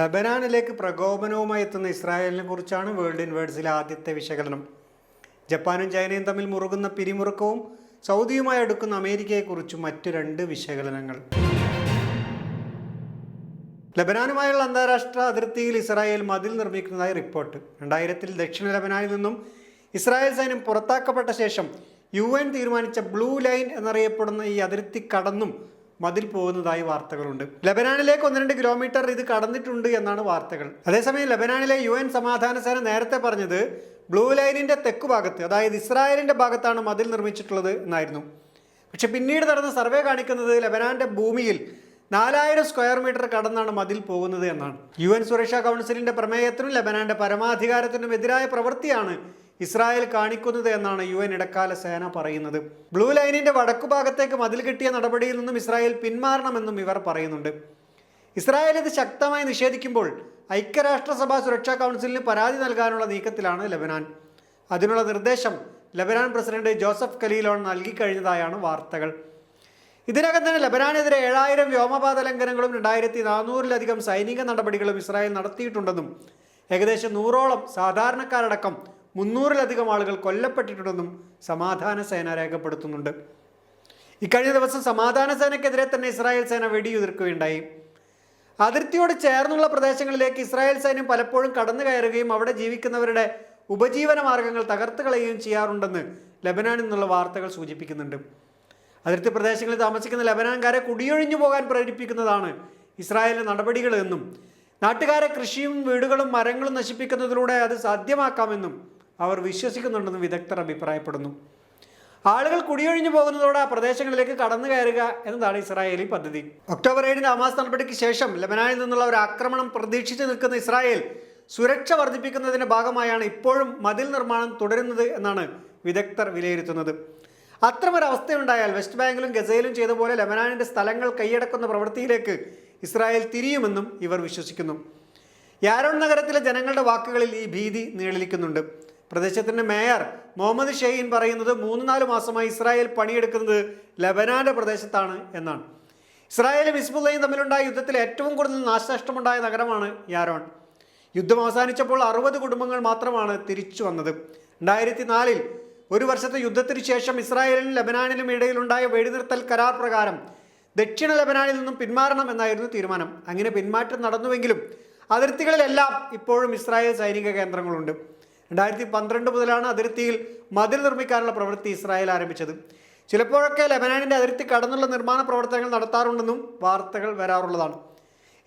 ലബനാനിലേക്ക് പ്രകോപനവുമായി എത്തുന്ന ഇസ്രായേലിനെ കുറിച്ചാണ് വേൾഡ് ഇൻവേർഡ്സിലെ ആദ്യത്തെ വിശകലനം. ജപ്പാനും ചൈനയും തമ്മിൽ മുറുകുന്ന പിരിമുറുക്കവും സൗദിയുമായി അടുക്കുന്ന അമേരിക്കയെക്കുറിച്ചും മറ്റു രണ്ട് വിശകലനങ്ങൾ. ലബനാനുമായുള്ള അന്താരാഷ്ട്ര അതിർത്തിയിൽ ഇസ്രായേൽ മതിൽ നിർമ്മിക്കുന്നതായി റിപ്പോർട്ട്. രണ്ടായിരത്തിൽ ദക്ഷിണ ലബനാനിൽ നിന്നും ഇസ്രായേൽ സൈന്യം പുറത്താക്കപ്പെട്ട ശേഷം യു എൻ തീരുമാനിച്ച ബ്ലൂ ലൈൻ എന്നറിയപ്പെടുന്ന ഈ അതിർത്തി കടന്നും മതിൽ പോകുന്നതായി വാർത്തകളുണ്ട്. ലബനാനിലേക്ക് ഒന്ന് രണ്ട് കിലോമീറ്റർ ഇത് കടന്നിട്ടുണ്ട് എന്നാണ് വാർത്തകൾ. അതേസമയം ലബനാനിലെ യു എൻ സമാധാന സേന നേരത്തെ പറഞ്ഞത് ബ്ലൂ ലൈനിന്റെ തെക്ക് ഭാഗത്ത് അതായത് ഇസ്രായേലിന്റെ ഭാഗത്താണ് മതിൽ നിർമ്മിച്ചിട്ടുള്ളത് എന്നായിരുന്നു. പക്ഷെ പിന്നീട് നടന്ന സർവേ കാണിക്കുന്നത് ലബനാന്റെ ഭൂമിയിൽ നാലായിരം സ്ക്വയർ മീറ്റർ കടന്നാണ് മതിൽ പോകുന്നത് എന്നാണ്. യു എൻ സുരക്ഷാ കൗൺസിലിന്റെ പ്രമേയത്തിനും ലബനാന്റെ പരമാധികാരത്തിനും എതിരായ പ്രവൃത്തിയാണ് ഇസ്രായേൽ കാണിക്കുന്നത് എന്നാണ് യു എൻ ഇടക്കാല സേന പറയുന്നത്. ബ്ലൂ ലൈനിന്റെ വടക്കു ഭാഗത്തേക്ക് മതിൽ കിട്ടിയ നടപടിയിൽ നിന്നും ഇസ്രായേൽ പിന്മാറണമെന്നും ഇവർ പറയുന്നുണ്ട്. ഇസ്രായേൽ ഇത് ശക്തമായി നിഷേധിക്കുമ്പോൾ ഐക്യരാഷ്ട്രസഭ സുരക്ഷാ കൗൺസിലിന് പരാതി നൽകാനുള്ള നീക്കത്തിലാണ് ലബനാൻ. അതിനുള്ള നിർദ്ദേശം ലബനാൻ പ്രസിഡന്റ് ജോസഫ് കലീലോൺ നൽകിക്കഴിഞ്ഞതായാണ് വാർത്തകൾ. ഇതിനകം തന്നെ ലബനാനെതിരെ ഏഴായിരം വ്യോമപാത ലംഘനങ്ങളും രണ്ടായിരത്തി നാനൂറിലധികം സൈനിക നടപടികളും ഇസ്രായേൽ നടത്തിയിട്ടുണ്ടെന്നും ഏകദേശം നൂറോളം സാധാരണക്കാരടക്കം മുന്നൂറിലധികം ആളുകൾ കൊല്ലപ്പെട്ടിട്ടുണ്ടെന്നും സമാധാന സേന രേഖപ്പെടുത്തുന്നുണ്ട്. ഇക്കഴിഞ്ഞ ദിവസം സമാധാന സേനയ്ക്കെതിരെ തന്നെ ഇസ്രായേൽ സേന വെടിയുതിർക്കുകയുണ്ടായി. അതിർത്തിയോട് ചേർന്നുള്ള പ്രദേശങ്ങളിലേക്ക് ഇസ്രായേൽ സൈന്യം പലപ്പോഴും കടന്നു കയറുകയും അവിടെ ജീവിക്കുന്നവരുടെ ഉപജീവന മാർഗങ്ങൾ തകർത്ത് കളയുകയും ചെയ്യാറുണ്ടെന്ന് ലബനാനിൽ നിന്നുള്ള വാർത്തകൾ സൂചിപ്പിക്കുന്നുണ്ട്. അതിർത്തി പ്രദേശങ്ങളിൽ താമസിക്കുന്ന ലബനാൻകാരെ കുടിയൊഴിഞ്ഞു പോകാൻ പ്രേരിപ്പിക്കുന്നതാണ് ഇസ്രായേലിന്റെ നടപടികൾ എന്നും നാട്ടുകാരെ കൃഷിയും വീടുകളും മരങ്ങളും നശിപ്പിക്കുന്നതിലൂടെ അത് സാധ്യമാക്കാമെന്നും അവർ വിശ്വസിക്കുന്നുണ്ടെന്ന് വിദഗ്ധർ അഭിപ്രായപ്പെടുന്നു. ആളുകൾ കുടിയൊഴിഞ്ഞു പോകുന്നതോടെ ആ പ്രദേശങ്ങളിലേക്ക് കടന്നു കയറുക എന്നതാണ് ഇസ്രായേലി പദ്ധതി. ഒക്ടോബർ ഏഴിന് ഹമാസ് നടപടിക്ക് ശേഷം ലബനാനിൽ നിന്നുള്ള ഒരു ആക്രമണം പ്രതീക്ഷിച്ചു നിൽക്കുന്ന ഇസ്രായേൽ സുരക്ഷ വർദ്ധിപ്പിക്കുന്നതിന്റെ ഭാഗമായാണ് ഇപ്പോഴും മതിൽ നിർമ്മാണം തുടരുന്നത് എന്നാണ് വിദഗ്ധർ വിലയിരുത്തുന്നത്. അത്തരമൊരവസ്ഥയുണ്ടായാൽ വെസ്റ്റ് ബാങ്കിലും ഗസയിലും ചെയ്ത പോലെ ലബനാനിന്റെ സ്ഥലങ്ങൾ കൈയടക്കുന്ന പ്രവൃത്തിയിലേക്ക് ഇസ്രായേൽ തിരിയുമെന്നും ഇവർ വിശ്വസിക്കുന്നു. യാരോൺ നഗരത്തിലെ ജനങ്ങളുടെ വാക്കുകളിൽ ഈ ഭീതി നിഴലിക്കുന്നുണ്ട്. പ്രദേശത്തിന്റെ മേയർ മുഹമ്മദ് ഷെയ്ൻ പറയുന്നത് മൂന്ന് നാല് മാസമായി ഇസ്രായേൽ പണിയെടുക്കുന്നത് ലബനാന്റെ പ്രദേശത്താണ് എന്നാണ്. ഇസ്രായേലും ഹിസ്ബുള്ളയും തമ്മിലുണ്ടായ യുദ്ധത്തിൽ ഏറ്റവും കൂടുതൽ നാശനഷ്ടമുണ്ടായ നഗരമാണ് യാരോൺ. യുദ്ധം അവസാനിച്ചപ്പോൾ അറുപത് കുടുംബങ്ങൾ മാത്രമാണ് തിരിച്ചു വന്നത്. രണ്ടായിരത്തി നാലിൽ ഒരു വർഷത്തെ യുദ്ധത്തിന് ശേഷം ഇസ്രായേലിനും ലബനാനിലും ഇടയിലുണ്ടായ വെടിനിർത്തൽ കരാർ പ്രകാരം ദക്ഷിണ ലബനാനിൽ നിന്നും പിന്മാറണം എന്നായിരുന്നു തീരുമാനം. അങ്ങനെ പിന്മാറ്റം നടന്നുവെങ്കിലും അതിർത്തികളിലെല്ലാം ഇപ്പോഴും ഇസ്രായേൽ സൈനിക കേന്ദ്രങ്ങളുണ്ട്. രണ്ടായിരത്തി പന്ത്രണ്ട് മുതലാണ് അതിർത്തിയിൽ മതിൽ നിർമ്മിക്കാനുള്ള പ്രവൃത്തി ഇസ്രായേൽ ആരംഭിച്ചത്. ചിലപ്പോഴൊക്കെ ലബനാനിന്റെ അതിർത്തി കടന്നുള്ള നിർമ്മാണ പ്രവർത്തനങ്ങൾ നടത്താറുണ്ടെന്നും വാർത്തകൾ വരാറുള്ളതാണ്.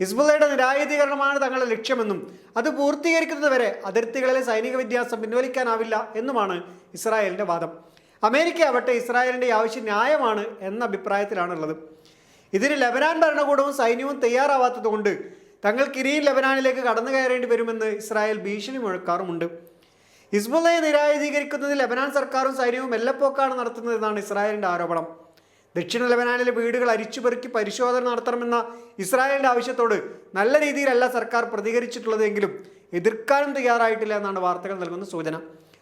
ഹിസ്ബുള്ളയുടെ നിരായുധീകരണമാണ് തങ്ങളുടെ ലക്ഷ്യമെന്നും അത് പൂർത്തീകരിക്കുന്നതുവരെ അതിർത്തികളിലെ സൈനിക വിന്യാസം പിൻവലിക്കാനാവില്ല എന്നുമാണ് ഇസ്രായേലിന്റെ വാദം. അമേരിക്ക ആവട്ടെ ഇസ്രായേലിന്റെ ആവശ്യം ന്യായമാണ് എന്ന അഭിപ്രായത്തിലാണുള്ളത്. ഇതിന് ലബനാൻ ഭരണകൂടവും സൈന്യവും തയ്യാറാവാത്തതുകൊണ്ട് തങ്ങൾക്ക് ഇനിയും ലബനാനിലേക്ക് കടന്നു കയറേണ്ടി വരുമെന്ന് ഇസ്രായേൽ ഭീഷണി മുഴക്കാറുമുണ്ട്. ഹിസ്ബുള്ളയെ നിരായുധീകരിക്കുന്നതിൽ ലബനാൻ സർക്കാരും സൈന്യവും എല്ലപ്പോക്കാണ് നടത്തുന്നതെന്നാണ് ഇസ്രായേലിന്റെ ആരോപണം. ദക്ഷിണ ലബനാനിലെ വീടുകൾ അരിച്ചുപെറുക്കി പരിശോധന നടത്തണമെന്ന ഇസ്രായേലിന്റെ ആവശ്യത്തോട് നല്ല രീതിയിലല്ല സർക്കാർ പ്രതികരിച്ചിട്ടുള്ളത് എങ്കിലും എതിർക്കാനും തയ്യാറായിട്ടില്ല എന്നാണ് വാർത്തകൾ നൽകുന്ന സൂചന.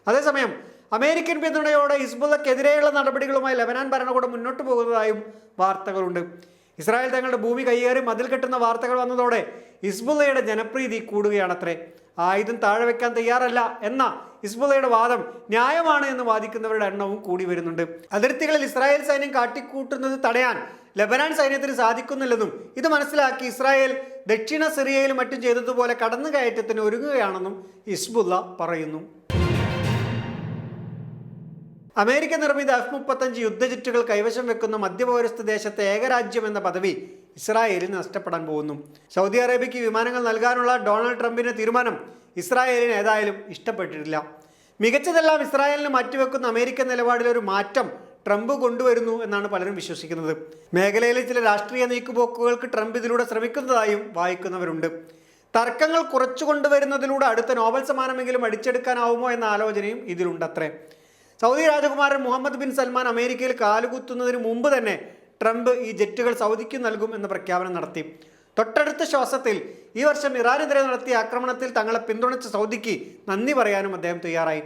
അതേസമയം അമേരിക്കൻ പിന്തുണയോടെ ഹിസ്ബുള്ളക്കെതിരെയുള്ള നടപടികളുമായി ലബനാൻ ഭരണകൂടം മുന്നോട്ട് പോകുന്നതായും വാർത്തകളുണ്ട്. ഇസ്രായേൽ തങ്ങളുടെ ഭൂമി കയ്യേറി മതിൽ കെട്ടുന്ന വാർത്തകൾ വന്നതോടെ ഹിസ്ബുള്ളയുടെ ജനപ്രീതി കൂടുകയാണത്രേ. ആയുധം താഴെ വെക്കാൻ തയ്യാറല്ല എന്ന ഹിസ്ബുള്ളയുടെ വാദം ന്യായമാണ് എന്ന് വാദിക്കുന്നവരുടെ എണ്ണവും കൂടി വരുന്നുണ്ട്. അതിർത്തികളിൽ ഇസ്രായേൽ സൈന്യം കാട്ടിക്കൂട്ടുന്നത് തടയാൻ ലബനാൻ സൈന്യത്തിന് സാധിക്കുന്നില്ലെന്നും ഇത് മനസ്സിലാക്കി ഇസ്രായേൽ ദക്ഷിണ സിറിയയിൽ മറ്റും ചെയ്തതുപോലെ കടന്നുകയറ്റത്തിന് ഒരുങ്ങുകയാണെന്നും ഹിസ്ബുള്ള പറയുന്നു. അമേരിക്ക നിർമ്മിത എഫ് മുപ്പത്തഞ്ച് യുദ്ധജെറ്റുകൾ കൈവശം വെക്കുന്ന മധ്യപൗരസ്ഥ ദേശത്തെ ഏകരാജ്യം എന്ന പദവി ഇസ്രായേലിന് നഷ്ടപ്പെടാൻ പോകുന്നു. സൗദി അറേബ്യയ്ക്ക് വിമാനങ്ങൾ നൽകാനുള്ള ഡൊണാൾഡ് ട്രംപിന്റെ തീരുമാനം ഇസ്രായേലിന് ഏതായാലും ഇഷ്ടപ്പെട്ടിട്ടില്ല. മികച്ചതെല്ലാം ഇസ്രായേലിന് മാറ്റിവെക്കുന്ന അമേരിക്കൻ നിലപാടിലൊരു മാറ്റം ട്രംപ് കൊണ്ടുവരുന്നു എന്നാണ് പലരും വിശ്വസിക്കുന്നത്. മേഖലയിലെ ചില രാഷ്ട്രീയ നീക്കുപോക്കുകൾക്ക് ട്രംപ് ഇതിലൂടെ ശ്രമിക്കുന്നതായും വായിക്കുന്നവരുണ്ട്. തർക്കങ്ങൾ കുറച്ചു കൊണ്ടുവരുന്നതിലൂടെ അടുത്ത നോബൽ സമ്മാനമെങ്കിലും അടിച്ചെടുക്കാനാവുമോ എന്ന ആലോചനയും ഇതിലുണ്ടത്രേ. സൗദി രാജകുമാരൻ മുഹമ്മദ് ബിൻ സൽമാൻ അമേരിക്കയിൽ കാലുകുത്തുന്നതിന് മുമ്പ് തന്നെ ട്രംപ് ഈ ജെറ്റുകൾ സൗദിക്ക് നൽകും എന്ന പ്രഖ്യാപനം നടത്തി. തൊട്ടടുത്ത ശ്വാസത്തിൽ ഈ വർഷം ഇറാനെതിരെ നടത്തിയ ആക്രമണത്തിൽ തങ്ങളെ പിന്തുണച്ച സൗദിക്ക് നന്ദി പറയാനും അദ്ദേഹം തയ്യാറായി.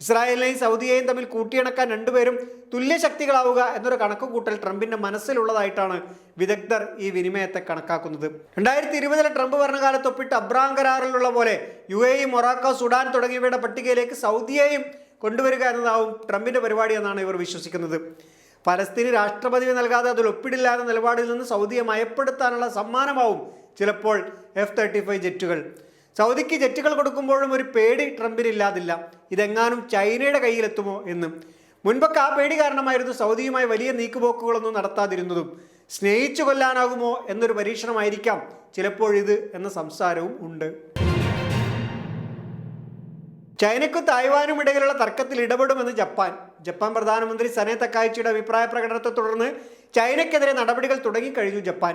ഇസ്രായേലിനെയും സൗദിയെയും തമ്മിൽ കൂട്ടിയിണക്കാൻ രണ്ടുപേരും തുല്യ ശക്തികളാവുക എന്നൊരു കണക്കുകൂട്ടൽ ട്രംപിന്റെ മനസ്സിലുള്ളതായിട്ടാണ് വിദഗ്ധർ ഈ വിനിമയത്തെ കണക്കാക്കുന്നത്. രണ്ടായിരത്തി ഇരുപതിലെ ട്രംപ് ഭരണകാലത്ത് ഒപ്പിട്ട് അബ്രാം കരാറിലുള്ള പോലെ യു എ മൊറാക്കോ സുഡാൻ തുടങ്ങിയവയുടെ പട്ടികയിലേക്ക് സൗദിയെയും കൊണ്ടുവരിക എന്നതാവും ട്രംപിന്റെ പരിപാടി എന്നാണ് ഇവർ വിശ്വസിക്കുന്നത്. ഫലസ്തീന് രാഷ്ട്രപതി നൽകാതെ അതിൽ ഒപ്പിടില്ലാത്ത നിലപാടിൽ നിന്ന് സൗദിയെ മയപ്പെടുത്താനുള്ള സമ്മാനമാവും ചിലപ്പോൾ എഫ് തേർട്ടി ഫൈവ് ജെറ്റുകൾ. സൗദിക്ക് ജെറ്റുകൾ കൊടുക്കുമ്പോഴും ഒരു പേടി ട്രംപിനില്ലാതില്ല ഇതെങ്ങാനും ചൈനയുടെ കയ്യിലെത്തുമോ എന്ന്. മുൻപൊക്കെ ആ പേടി കാരണമായിരുന്നു സൗദിയുമായി വലിയ നീക്കുപോക്കുകളൊന്നും നടത്താതിരുന്നതും. സ്നേഹിച്ചു കൊല്ലാനാകുമോ എന്നൊരു പരീക്ഷണമായിരിക്കാം ചിലപ്പോഴിത് എന്ന സംസാരവും ഉണ്ട്. ചൈനയ്ക്കും തായ്വാനും ഇടയിലുള്ള തർക്കത്തിൽ ഇടപെടുമെന്ന് ജപ്പാൻ. ജപ്പാൻ പ്രധാനമന്ത്രി സനെ തക്കായിച്ചിയുടെ അഭിപ്രായ പ്രകടനത്തെ തുടർന്ന് ചൈനയ്ക്കെതിരെ നടപടികൾ തുടങ്ങിക്കഴിഞ്ഞു ജപ്പാൻ.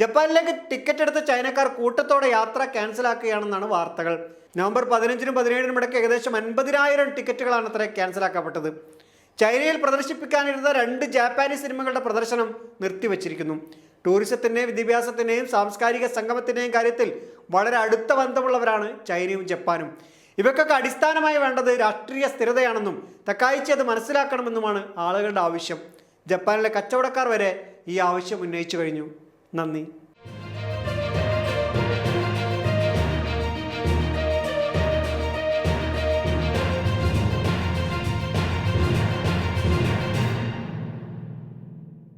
ജപ്പാനിലേക്ക് ടിക്കറ്റ് എടുത്ത ചൈനക്കാർ കൂട്ടത്തോടെ യാത്ര ക്യാൻസലാക്കുകയാണെന്നാണ് വാർത്തകൾ. നവംബർ പതിനഞ്ചിനും പതിനേഴിനും ഇടയ്ക്ക് ഏകദേശം അൻപതിനായിരം ടിക്കറ്റുകളാണ് അത്ര ക്യാൻസലാക്കപ്പെട്ടത്. ചൈനയിൽ പ്രദർശിപ്പിക്കാനിരുന്ന രണ്ട് ജാപ്പാനീസ് സിനിമകളുടെ പ്രദർശനം നിർത്തിവച്ചിരിക്കുന്നു. ടൂറിസത്തിന്റെയും വിദ്യാഭ്യാസത്തിന്റെയും സാംസ്കാരിക സംഗമത്തിന്റെയും കാര്യത്തിൽ വളരെ അടുത്ത ബന്ധമുള്ളവരാണ് ചൈനയും ജപ്പാനും. ഇവയ്ക്കൊക്കെ അടിസ്ഥാനമായി വേണ്ടത് രാഷ്ട്രീയ സ്ഥിരതയാണെന്നും തക്കായിച്ച് അത് മനസ്സിലാക്കണമെന്നുമാണ് ആളുകളുടെ ആവശ്യം. ജപ്പാനിലെ കച്ചവടക്കാർ വരെ ഈ ആവശ്യം ഉന്നയിച്ചു കഴിഞ്ഞു. നന്ദി.